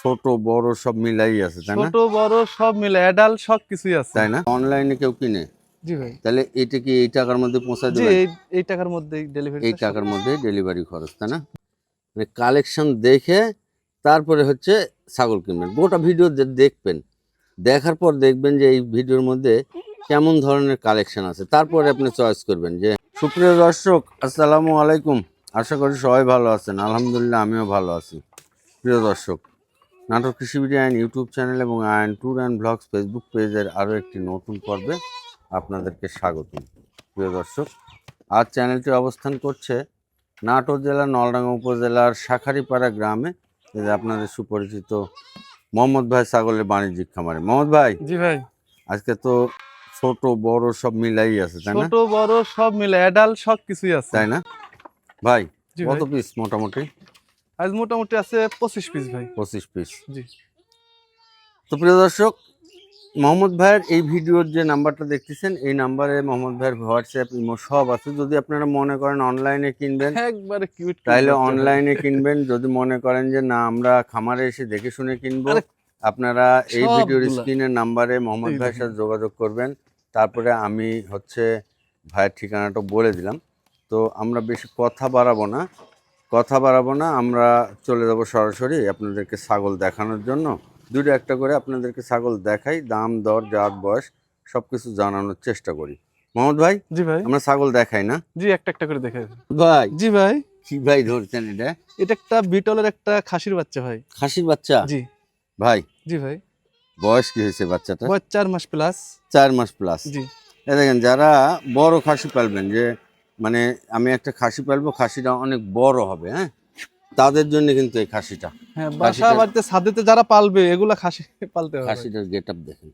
ছোট বড় সব মিলাই আছে তাই না? ছোট বড় সব মিলে অ্যাডাল্ট সব কিছুই আছে। তাই না? অনলাইনে কেউ কিনে? জি ভাই। তাহলে এটা কি এই টাকার মধ্যে পৌঁছা জি এই টাকার মধ্যেই ডেলিভারি এই টাকার মধ্যে ডেলিভারি খরচ তাই না? মানে কালেকশন দেখে তারপরে হচ্ছে ছাগল কিনবেন। গোটা ভিডিও দেখবেন। দেখার পর দেখবেন যে এই ভিডিওর মধ্যে কেমন ধরনের কালেকশন আছে। তারপরে আপনি চয়েস করবেন যে সুপ্রিয় দর্শক আসসালামু আলাইকুম। আশা করি সবাই ভালো আছেন। আলহামদুলিল্লাহ আমিও ভালো আছি। প্রিয় দর্শক নাটক কৃষিবিডি আইন ইউটিউব চ্যানেল এবং আইন ট্যুর অ্যান্ড ব্লগস ফেসবুক পেজের আরও একটি নতুন পর্বে আপনাদেরকে স্বাগত। প্রিয় দর্শক আজ চ্যানেলটি অবস্থান করছে নাটোর জেলার নলডাঙ্গা উপজেলার শাখারিপাড়া গ্রামে আপনাদের সুপরিচিত মোহাম্মদ ভাই ছাগলের বাণিজ্যিক খামারে। মোহাম্মদ ভাই জি ভাই। আজকে তো ছোট বড় সব মিলাই আছে তাই না? ছোট বড় সব মিলে অ্যাডাল্ট সব কিছুই আছে। তাই না? ভাই কত পিস মোটামুটি? আজ মোটামুটি আছে পঁচিশ পিস ভাই। পঁচিশ পিস জি। তো প্রিয় দর্শক মোহাম্মদ ভাইয়ের এই ভিডিওর যে নাম্বারটা দেখতেছেন এই নাম্বারে মোহাম্মদ ভাইয়ের হোয়াটসঅ্যাপ ইমো সব আছে। যদি আপনারা মনে করেন অনলাইনে কিনবেন একবারে কিউট তাইলে অনলাইনে কিনবেন। যদি মনে করেন যে না আমরা খামারে এসে দেখে শুনে কিনবো আপনারা এই ভিডিওর স্ক্রিনের নাম্বারে মোহাম্মদ ভাইয়ের সাথে যোগাযোগ করবেন। তারপরে আমি হচ্ছে ভাইয়ের ঠিকানাটা বলে দিলাম। তো আমরা বেশি কথা বাড়াবো না। কথা বাড়াবো না আমরা চলে যাব সরাসরি আপনাদেরকে ছাগল দেখানোর জন্য। দুটো একটা করে আপনাদেরকে ছাগল দেখাই দাম দর জাত বয়স সব কিছু জানানোর চেষ্টা করি। মোহাম্মদ ভাই জি ভাই। আমরা ছাগল দেখাই না? জি একটা একটা করে দেখাই। ভাই। জি ভাই। কি ভাই ধরছেন এটা? এটা একটা বিটলের একটা খাসির বাচ্চা ভাই। খাসির বাচ্চা? জি। ভাই। জি ভাই। বয়স কি হয়েছে বাচ্চাটা বয়স চার মাস প্লাস চার মাস প্লাস জি। দেখেন যারা বড় খাসি পালবেন যে মানে আমি একটা খাসি পালবো খাসিটা অনেক বড় হবে হ্যাঁ? তাদের জন্য কিন্তু এই খাসিটা। হ্যাঁ বাসা বাড়িতে ছাদেতে যারা পালবে এগুলা খাসি পালতে হবে। খাসিটার গেট আপ দেখেন।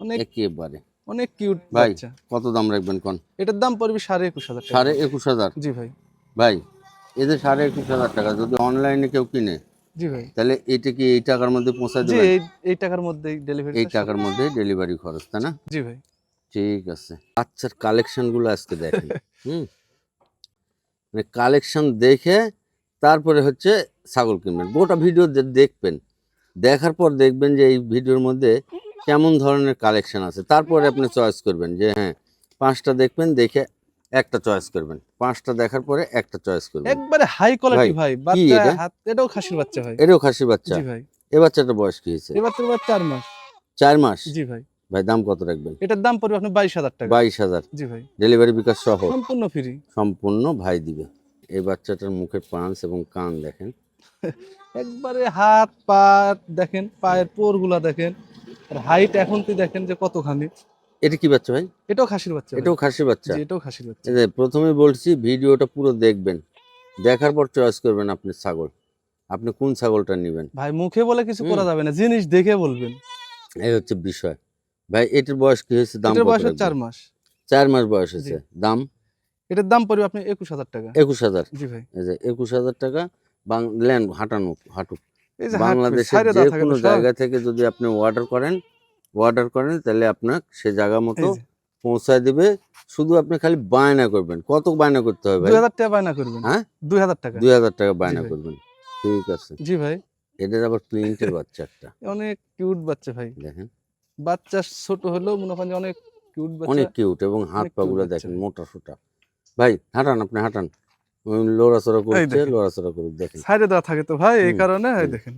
অনেক একেবারে। অনেক কিউট ভাই কত দাম রাখবেন কোন? এটার দাম পড়বে সাড়ে একুশ হাজার টাকা। সাড়ে একুশ হাজার? জি ভাই। ভাই এদের সাড়ে একুশ হাজার টাকা যদি অনলাইনে কেউ কিনে জি ভাই। তাহলে এটা কি এই টাকার মধ্যে পৌঁছা জি দেবে এই এই টাকার মধ্যেই ডেলিভারি এই টাকার মধ্যে ডেলিভারি খরচ তাই না? জি ভাই। ঠিক আছে। আচ্ছা কালেকশনগুলো আজকে দেখেন। হুম? মানে কালেকশন দেখে তারপরে হচ্ছে ছাগল কিনবেন। গোটা ভিডিও দেখবেন। দেখার পর দেখবেন যে এই ভিডিওর মধ্যে কেমন ধরনের কালেকশন আছে। তারপরে আপনি চয়েস করবেন যে হ্যাঁ পাঁচটা দেখবেন দেখে একটা চয়েস করবেন। পাঁচটা দেখার পরে একটা চয়েস করবেন। একবারে হাই কোয়ালিটি ভাই বাচ্চা হাত এটাও খাসির বাচ্চা ভাই। এটাও খাসি বাচ্চা? জি ভাই। এ বাচ্চাটা বয়স কি হয়েছে? এই বাচ্চার বয়স চার মাস। চার মাস? জি ভাই। ভাই দাম কত রাখবেন? এটার দাম পড়বে আপনার বাইশ হাজার টাকা। বাইশ হাজার? জি ভাই। ডেলিভারি বিকাশ সহ। সম্পূর্ণ ফ্রি সম্পূর্ণ ভাই দিবে। এই বাচ্চাটার মুখে পাঁচ এবং কান দেখেন। একবারে হাত পা দেখেন পায়ের পোরগুলা দেখেন। আর হাইট এখন তুই দেখেন যে কতখানি। এটা কি বাচ্চা ভাই? এটাও খাসির বাচ্চা ভাই। এটাও খাসির বাচ্চা? জি, এটাও খাসির বাচ্চা। এই যে প্রথমে বলছি ভিডিওটা পুরো দেখবেন। দেখার পর চয়েস করবেন আপনি ছাগল। আপনি কোন ছাগলটা নেবেন? ভাই মুখে বলে কিছু হুম। করা যাবে না। জিনিস দেখে বলবেন। এই হচ্ছে বিষয়। ভাই এটার বয়স কি হয়েছে? দাম এটার বয়স চার মাস। চার মাস বয়স হয়েছে। দাম? এটার দাম পড়বে আপনি একুশ হাজার টাকা। একুশ হাজার? জি ভাই। এই যে একুশ হাজার টাকা ল্যান্ড হাঁটানো হাঁটুক। এই বাংলাদেশের যে কোনো জায়গা থেকে যদি আপনি অর্ডার করেন অর্ডার করেন তাহলে আপনার সে জায়গা মতো পৌঁছায় দিবে। শুধু আপনি খালি বায়না করবেন। কত বায়না করতে হবে দুই হাজার টাকা বায়না করবেন। হ্যাঁ? দুই হাজার টাকা। দুই হাজার টাকা বায়না করবেন। ঠিক আছে। জি ভাই। এদের আবার প্রিন্টের বাচ্চা একটা। অনেক কিউট বাচ্চা ভাই। দেখেন। বাচ্চা ছোট হলেও মনে করেন অনেক কিউট অনেক কিউট এবং হাত পা cute গুলো দেখেন মোটা সোটা। ভাই হাঁটান আপনি হাঁটান। লোড়াচড়া করছে। লোড়াচড়া করুক দেখেন। সাইডে দেওয়া থাকে তো ভাই এই কারণে দেখেন।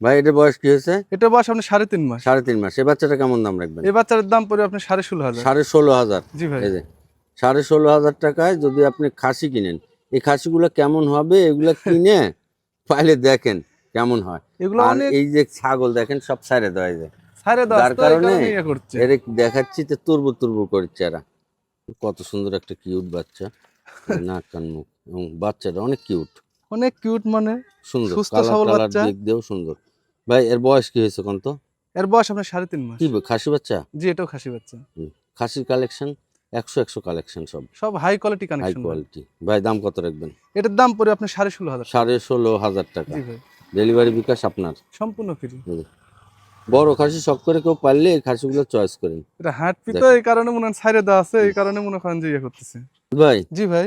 ভাই এটার বয়স কি হয়েছে? এটা বয়স আপনি সাড়ে তিন মাস। সাড়ে তিন মাস। এই বাচ্চাটা কেমন দাম রাখবেন? এই বাচ্চার দাম পড়বে আপনি সাড়ে ষোলো হাজার। সাড়ে ষোলো হাজার। জি ভাই। এই যে সাড়ে ষোলো হাজার টাকায় যদি আপনি খাসি কিনেন এই খাসিগুলো কেমন হবে? এগুলো কিনে পাইলে দেখেন কেমন হয়। এগুলো এই যে ছাগল দেখেন সব সাইডে দেওয়া যায় যার কারণে ইয়ে এর দেখাচ্ছি তো তুরবু তুরবু করছে এরা। কত সুন্দর একটা কিউট বাচ্চা। নাক কান মুখ এবং বাচ্চাটা অনেক কিউট অনেক কিউট মানে? সুন্দর। সুস্থ কালার সবল বাচ্চা। দিক দিয়েও সুন্দর। ভাই এর বয়স কি হয়েছে কোন তো এর বয়স আপনার সাড়ে তিন মাস। কি খাসি বাচ্চা? জি এটাও খাসি বাচ্চা। খাসির কালেকশন একশো একশো কালেকশন সব। সব হাই কোয়ালিটি হাই কোয়ালিটি ভাই। দাম কত রাখবেন? এটার দাম পড়বে আপনার সাড়ে ষোলো হাজার সাড়ে ষোলো হাজার টাকা। ডেলিভারি বিকাশ আপনার? সম্পূর্ণ ফ্রি বড় খাসি শখ করে কেউ পারলে এই খাসিগুলো চয়েস করেন এটা হাট পি তো এই কারণে মনে হয় সাইডে দেওয়া আছে এই কারণে মনে করেন যে ইয়ে করতেছে। ভাই। জি ভাই।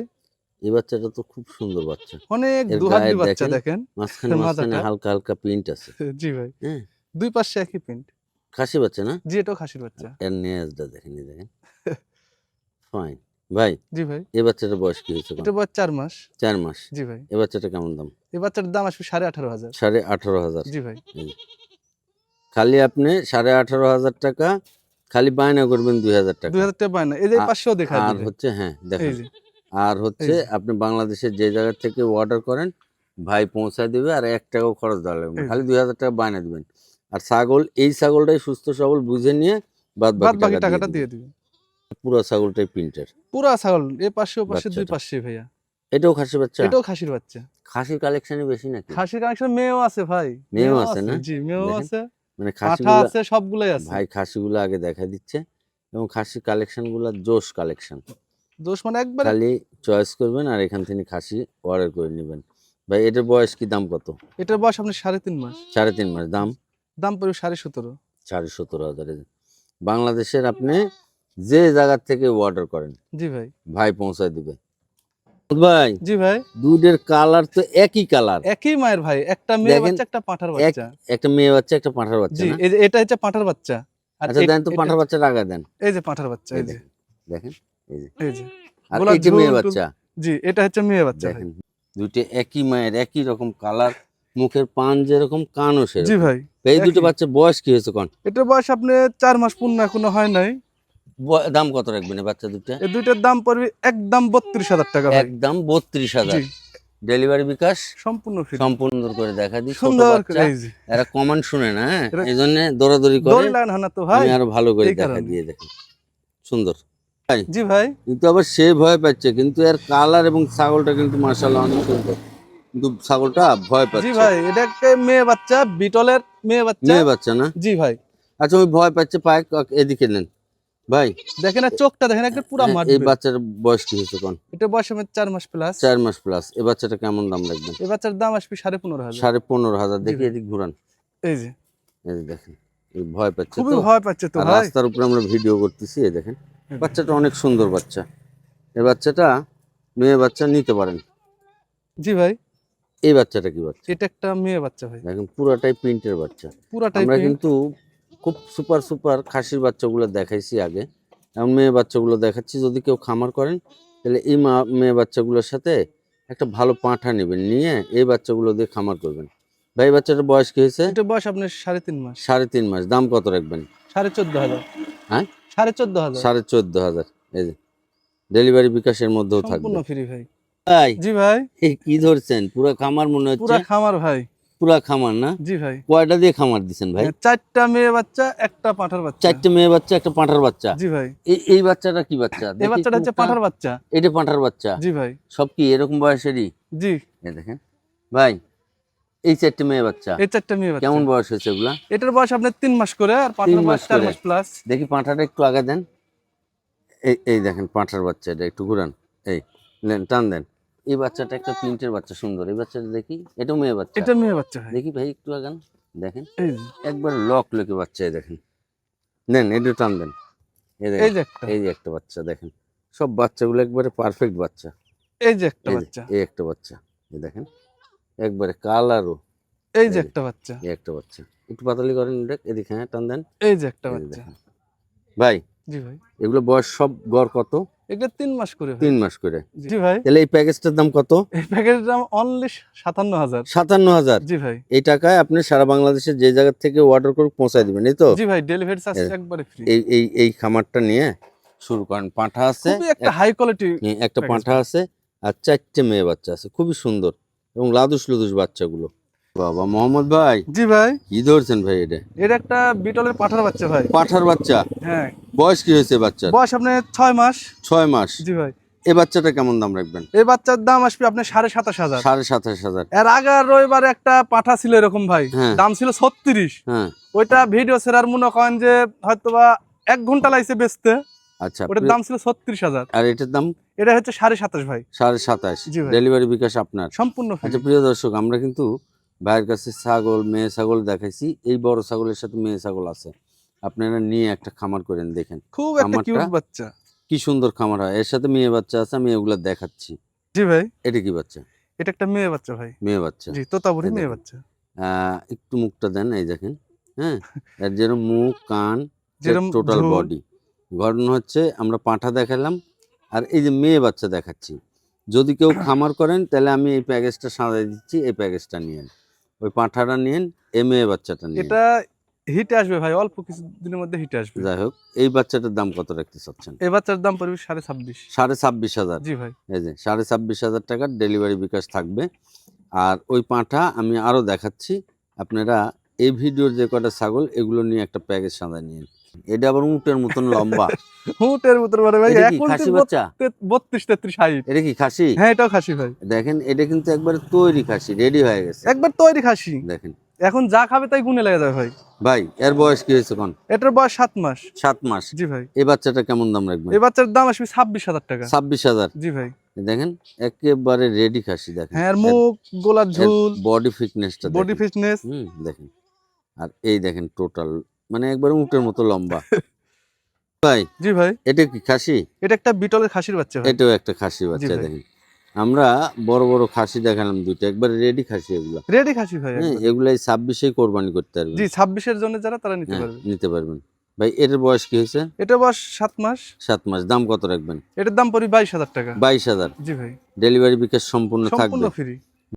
এই বাচ্চাটা তো খুব সুন্দর বাচ্চা। অনেক দুহাড্ডি বাচ্চা দেখেন। মাঝখানে মাঝখানে হালকা হালকা প্রিন্ট আছে। জি ভাই। হ্যাঁ। দুই পাশে একই প্রিন্ট খাসি বাচ্চা না? জি এটাও খাসির বাচ্চা। এর নেজটা দেখেন এই দেখেন। ফাইন ভাই জি ভাই। এই বাচ্চাটার বয়স কি হয়েছে? এটা বয়স চার মাস। চার মাস। জি ভাই। এই বাচ্চাটা কেমন দাম? এই বাচ্চার দাম আসবে সাড়ে আঠারো হাজার। সাড়ে আঠারো হাজার। জি ভাই। খালি আপনি সাড়ে আঠারো হাজার টাকা খালি বায়না করবেন দুই হাজার টাকা। দুই হাজার টাকা পায় না এই যে পাশেও দেখা আর হচ্ছে হ্যাঁ দেখেন। আর হচ্ছে আপনি বাংলাদেশের যে জায়গা থেকে অর্ডার করেন ভাই পৌঁছায় দিবে আর এক টাকাও খরচ দেওয়া লাগবে। খালি দুই হাজার টাকা বায়না দিবেন। আর ছাগল এই ছাগলটাই সুস্থ সবল বুঝে নিয়ে বাদ বাদ বাকি টাকাটা দিয়ে দিয়ে দিবে দিবেন। পুরো ছাগলটাই প্রিন্টার পুরা ছাগল এ পাশে ও পাশে দুই পাশে ভাইয়া। এটাও খাসির বাচ্চা? এটাও খাসির বাচ্চা। খাসির কালেকশনই বেশি নাকি? খাসির কানেকশন মেয়েও আছে ভাই। মেয়েও আছে না? জি মেয়েও আছে। মানে খাসিগুলো আছে সবগুলাই আছে। ভাই খাসিগুলো আগে দেখা দিচ্ছে এবং খাসি কালেকশনগুলো জোশ কালেকশন দোষ মানে একবার খালি চয়েস করবেন আর এখান থেকে খাসি অর্ডার করে নেবেন। ভাই এটার বয়স কি দাম কত? এটার বয়স আপনার সাড়ে তিন মাস। সাড়ে তিন মাস দাম? দাম পড়বে সাড়ে সতেরো। সাড়ে সতেরো হাজারে বাংলাদেশের আপনি যে জায়গার থেকে অর্ডার করেন জি ভাই। ভাই পৌঁছায় দিবে। ভাই। জি ভাই। দুধের কালার তো একই কালার একই মায়ের ভাই একটা মেয়ে দেখেন, বাচ্চা একটা পাঁঠার বাচ্চা। একটা মেয়ে বাচ্চা একটা পাঁঠার বাচ্চা জি এই যে এটা হচ্ছে পাঁঠার বাচ্চা। আচ্ছা দেন তো পাঁঠার বাচ্চা দেন। এই যে পাঁঠার বাচ্চা এই এই যে। দেখেন দেখেন এই যে। আর এই যে মেয়ে বাচ্চা। জি এটা হচ্ছে মেয়ে বাচ্চা দেখেন দুইটা একই মায়ের একই রকম কালার মুখের পান যেরকম কানও জি ভাই এই দুটো বাচ্চা বয়স কি হয়েছে কোন? এটা বয়স আপনি চার মাস পূর্ণ এখনও হয় নাই। দাম কত রাখবেন এই বাচ্চা দুটা এই দুইটার দাম পড়বে একদম বত্রিশ হাজার টাকা একদম বত্রিশ হাজার। ডেলিভারি বিকাশ? সম্পূর্ণ সম্পূর্ণ করে দেখা দিই। সুন্দর এরা কমান্ড শুনে না হ্যাঁ? এই জন্য দৌড়াদৌড়ি করে। তো ভাই। আমি আরও ভালো করে দেখা দিয়ে দেখি। সুন্দর। জি ভাই। কিন্তু আবার সে ভয় পাচ্ছে কিন্তু এর কালার এবং ছাগলটা কিন্তু মার্শাল্লাহ অনেক সুন্দর। কিন্তু ছাগলটা ভয় পাচ্ছে। জি ভাই এটা একটা মেয়ে বাচ্চা বিটলের মেয়ে বাচ্চা। মেয়ে বাচ্চা না? জি ভাই। আচ্ছা ওই ভয় পাচ্ছে পায়ে এদিকে নেন। ভাই দেখেন চোখটা দেখেন একটা পুরা হ্যাঁ, মাঠ এই বাচ্চার বয়স কি হয়েছে কোন? এটা বয়স আমার চার মাস প্লাস চার মাস প্লাস এই বাচ্চাটা কেমন দাম রাখবেন? এই বাচ্চার দাম আসবে সাড়ে পনেরো হাজার। সাড়ে পনেরো হাজার। দেখি এদিক ঘুরান। এই যে। এই যে দেখেন ভয় পাচ্ছে খুবই ভয় পাচ্ছে তো রাস্তার উপরে আমরা ভিডিও করতেছি এই দেখেন। বাচ্চাটা অনেক সুন্দর বাচ্চা। এই বাচ্চাটা মেয়ে বাচ্চা নিতে পারেন। জি ভাই। এই বাচ্চাটা কি বাচ্চা? এটা একটা মেয়ে বাচ্চা ভাই। দেখেন পুরাটাই প্রিন্টের বাচ্চা। পুরাটাই আমরা কিন্তু খুব সুপার সুপার খাসির বাচ্চাগুলো দেখাইছি আগে। এখন মেয়ে বাচ্চাগুলো দেখাচ্ছি যদি কেউ খামার করেন তাহলে এই মা মেয়ে বাচ্চাগুলোর সাথে একটা ভালো পাঁঠা নেবেন নিয়ে এই বাচ্চাগুলো দিয়ে খামার করবেন। ভাই বাচ্চাটার বয়স কি হয়েছে? এটা বয়স আপনার সাড়ে তিন মাস। সাড়ে তিন মাস দাম কত রাখবেন? সাড়ে চোদ্দ হাজার। হ্যাঁ? সাড়ে চোদ্দ হাজার। সাড়ে চোদ্দ হাজার এই যে। ডেলিভারি বিকাশের মধ্যেও থাকবে। ফ্রি ভাই। ভাই জি ভাই। কি ধরছেন? পুরো খামার মনে পুরা হচ্ছে খামার ভাই। পুরা খামার না? জি ভাই। কয়টা দিয়ে খামার দিছেন ভাই? হ্যাঁ, চারটা মেয়ে বাচ্চা একটা পাঁঠার বাচ্চা। চারটে মেয়ে বাচ্চা একটা পাঁঠার বাচ্চা? জি ভাই। এই বাচ্চাটা কি বাচ্চা? এই বাচ্চাটা হচ্ছে। পাঁঠার বাচ্চা। এটা পাঁঠার বাচ্চা? জি ভাই। সব কি এরকম বয়সেরই? জি। দেখেন। ভাই এই চারটে মেয়ে বাচ্চা। এই চারটা মেয়ে বাচ্চা। কেমন বয়স হয়েছে এগুলা এটার বয়স আপনার তিন মাস করে আর পাঁঠার বয়স চার মাস প্লাস দেখি পাঁঠাটা একটু আগে দেন। এই এই দেখেন পাঁঠার বাচ্চা এটা একটু ঘুরান। এই নেন টান দেন। এই বাচ্চাটা একটা প্রিন্টের বাচ্চা সুন্দর। এই বাচ্চাটা দেখি এটা মেয়ে বাচ্চা। এটা মেয়ে বাচ্চা দেখি ভাই একটু আগান দেখেন। একবার লক লোকে বাচ্চা এই দেখেন। নেন একটু টান দেন। এই যে একটা। এই যে একটা বাচ্চা দেখেন। সব বাচ্চাগুলো একবারে পারফেক্ট বাচ্চা। এই যে একটা বাচ্চা। এই একটা বাচ্চা এই দেখেন। একবারে কালারও। এই যে এই যে। একটা বাচ্চা। এই একটা বাচ্চা। একটু পাতালি করেন দেখ এদিকে হ্যাঁ টান দেন। এই যে একটা বাচ্চা। দেখেন। ভাই জি ভাই। এগুলো বয়স সব গড় কত? এটা তিন মাস করে তিন মাস করে। জি। ভাই। তাহলে এই প্যাকেজটার দাম কত? এই প্যাকেজের দাম অনলি সাতান্ন হাজার। সাতান্ন হাজার? জি ভাই। এই টাকায় আপনি সারা বাংলাদেশের যে জায়গা থেকে অর্ডার করে পৌঁছায় দিবেন এই তো? জি ভাই ডেলিভারি চার্জ এই- একবারে ফ্রি এই এই এই খামারটা নিয়ে শুরু করেন। পাঁঠা আছে খুবই একটা হাই কোয়ালিটি একটা পাঁঠা আছে আর চারটে মেয়ে বাচ্চা আছে খুবই সুন্দর এবং লাদুস লুদুস বাচ্চাগুলো। বাবা মোহাম্মদ ভাই। জি ভাই। কি ধরছেন ভাই এটা? এটা একটা বিটলের পাঠার বাচ্চা ভাই। পাঠার বাচ্চা? হ্যাঁ। বয়স কি হয়েছে বাচ্চার? বয়স আপনার ছয় মাস। ছয় মাস। জি ভাই। এই বাচ্চাটা কেমন দাম রাখবেন? এই বাচ্চার দাম আসবে আপনার সাড়ে সাতাশ হাজার। সাড়ে সাতাশ হাজার। এর আগে রবিবার একটা পাঠা ছিল এরকম ভাই। হ্যাঁ। দাম ছিল ছত্রিশ। হ্যাঁ। ওইটা ভিডিও সেরার মনে করেন যে হয়তোবা এক ঘণ্টা লাগছে বেচতে। আচ্ছা ওটার দাম ছিল ছত্রিশ হাজার। আর এটার দাম? এটা হচ্ছে সাড়ে সাতাশ ভাই। সাড়ে সাতাশ। ডেলিভারি বিকাশ আপনার। সম্পূর্ণ আচ্ছা প্রিয় দর্শক আমরা কিন্তু ভাইয়ের কাছে ছাগল মেয়ে ছাগল দেখাইছি। এই বড় ছাগলের সাথে মেয়ে ছাগল আছে। আপনারা নিয়ে একটা খামার করেন দেখেন। খুব একটা কিউট বাচ্চা। কি সুন্দর খামার হয়। এর সাথে মেয়ে বাচ্চা আছে আমি এগুলো দেখাচ্ছি। জি ভাই। এটা কি বাচ্চা? এটা একটা মেয়ে বাচ্চা ভাই। মেয়ে বাচ্চা। জি তোতাপুরি মেয়ে বাচ্চা। একটু মুখটা দেন এই দেখেন। হ্যাঁ? এর যেরকম মুখ কান টোটাল বডি ঘটনা হচ্ছে আমরা পাঁঠা দেখালাম আর এই যে মেয়ে বাচ্চা দেখাচ্ছি। যদি কেউ খামার করেন তাহলে আমি এই প্যাকেজটা সাজাই দিচ্ছি এই প্যাকেজটা নিয়েন ওই পাঁঠাটা নিন এম এ বাচ্চাটা নিন এটা হিটে আসবে ভাই অল্প কিছু দিনের মধ্যে হিটে আসবে। যাই হোক এই বাচ্চাটার দাম কত রাখতে চাচ্ছেন? এই বাচ্চার দাম পড়বে সাড়ে ছাব্বিশ। সাড়ে ছাব্বিশ হাজার। জি ভাই। এই যে সাড়ে ছাব্বিশ হাজার টাকার ডেলিভারি বিকাশ থাকবে। আর ওই পাঁঠা আমি আরও দেখাচ্ছি। আপনারা এই ভিডিওর যে কটা ছাগল এগুলো নিয়ে একটা প্যাকেজ সাজায় নিন এটা আবার উটের মতন লম্বা। হুটের ভিতর মানে ভাই এখন খাসি বাচ্চা? বত্রিশ তেত্রিশ হাইট এটা কি খাসি? হ্যাঁ এটাও খাসি ভাই। দেখেন এটা কিন্তু একবারে তৈরি খাসি রেডি হয়ে গেছে। একবার তৈরি খাসি। দেখেন। এখন যা খাবে তাই গুনে লেগে যাবে ভাই। ভাই এর বয়স কি হয়েছে কোন? এটার বয়স সাত মাস। সাত মাস। জি ভাই। এই বাচ্চাটা কেমন দাম রাখবেন? এই বাচ্চার দাম আসবে ছাব্বিশ হাজার টাকা। ছাব্বিশ হাজার। জি ভাই। দেখেন একেবারে রেডি খাসি দেখেন। হ্যাঁ মুখ গোলার ঝুল। বডি ফিটনেসটা বডি ফিটনেস হুম দেখেন। আর এই দেখেন টোটাল মানে একবার উটের মতো লম্বা। ভাই জি ভাই। এটা কি খাসি? এটা একটা বিটলের খাসির বাচ্চা এটাও একটা খাসি বাচ্চা দেখেন। আমরা বড় বড় খাসি দেখালাম দুটো একবারে রেডি খাসি এগুলো। রেডি খাসি ভাই হ্যাঁ। এগুলাই ছাব্বিশে কোরবানি করতে পারবেন। জি ছাব্বিশের জন্য যারা তারা নিতে হ্যাঁ, পারবে। নিতে পারবেন। ভাই এটার বয়স কি হয়েছে? এটা বয়স সাত মাস। সাত মাস দাম কত রাখবেন? এটার দাম পড়বে বাইশ হাজার টাকা। বাইশ হাজার। জি ভাই। ডেলিভারি বিকাশ সম্পূর্ণ থাকবে? সম্পূর্ণ ফ্রি